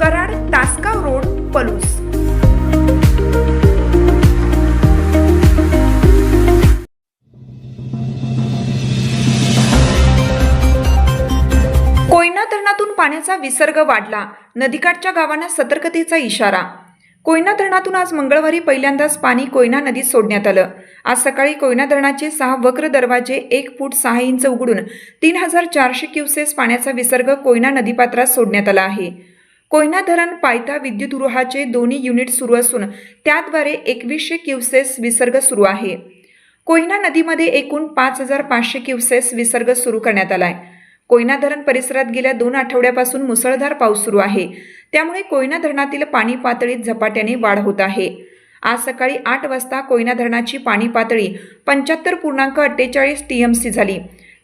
Karad Tasgaon road Palus. Koyna धरणातून पाण्याचा विसर्ग वाढला. नदीकाठच्या गावांना सतर्कतेचा इशारा. कोयना धरणातून आज मंगळवारी पहिल्यांदाच पाणी कोयना नदीत सोडण्यात आलं. आज सकाळी कोयना धरणाचे सहा वक्र दरवाजे एक फूट सहा इंच उघडून तीन हजार चारशे क्युसेस पाण्याचा विसर्ग कोयना नदीपात्रात सोडण्यात आला आहे. कोयना धरण पायथा विद्युतगृहाचे दोन्ही युनिट सुरू असून त्याद्वारे एकवीसशे क्युसेस विसर्ग सुरू आहे. कोयना नदीमध्ये एकूण पाच हजार पाचशे क्युसेस विसर्ग सुरू करण्यात आलाय. कोयना धरण परिसरात गेल्या दोन आठवड्यापासून मुसळधार पाऊस सुरू आहे. त्यामुळे कोयना धरणातील पाणी पातळीत झपाट्याने वाढ होत आहे. आज सकाळी आठ वाजता कोयना धरणाची पाणी पातळी पंच्याहत्तर पूर्णांक अठ्ठेचाळीस टी एम सी झाली.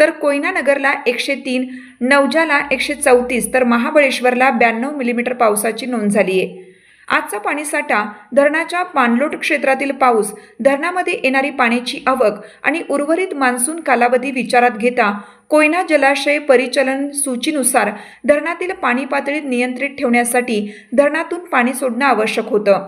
तर कोयना नगरला एकशे तीन नवजाला एकशे चौतीस तर महाबळेश्वरला ब्याण्णव मिलीमीटर पावसाची नोंद झाली आहे. आजचा पाणीसाठा धरणाच्या पाणलोट क्षेत्रातील पाऊस धरणामध्ये येणारी पाण्याची आवक आणि उर्वरित मान्सून कालावधी विचारात घेता कोयना जलाशय परिचलन सूचीनुसार धरणातील पाणी पातळी नियंत्रित ठेवण्यासाठी धरणातून पाणी सोडणं आवश्यक होतं.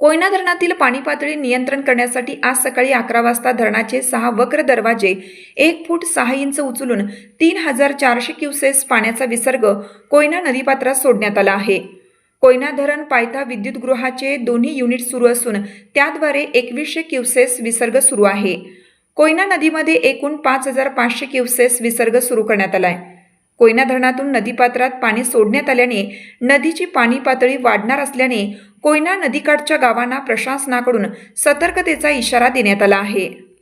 कोयना धरणातील पाणी पातळी नियंत्रण करण्यासाठी आज सकाळी अकरा वाजता धरणाचे सहा वक्र दरवाजे एक फूट सहा इंच उचलून तीन हजार चारशे क्युसेस पाण्याचा विसर्ग कोयना नदीपात्रात सोडण्यात आला आहे. कोयना धरण पायथा विद्युतगृहाचे दोन्ही युनिट सुरू असून त्याद्वारे एकवीसशे क्युसेस विसर्ग सुरू आहे. कोयना नदीमध्ये एकूण पाच हजार पाचशे क्युसेस विसर्ग सुरू करण्यात आलाय. कोयना धरणातून नदीपात्रात पाणी सोडण्यात आल्याने नदीची पाणी पातळी वाढणार असल्याने कोयना नदीकाठच्या गावांना प्रशासनाकडून सतर्कतेचा इशारा देण्यात आला आहे.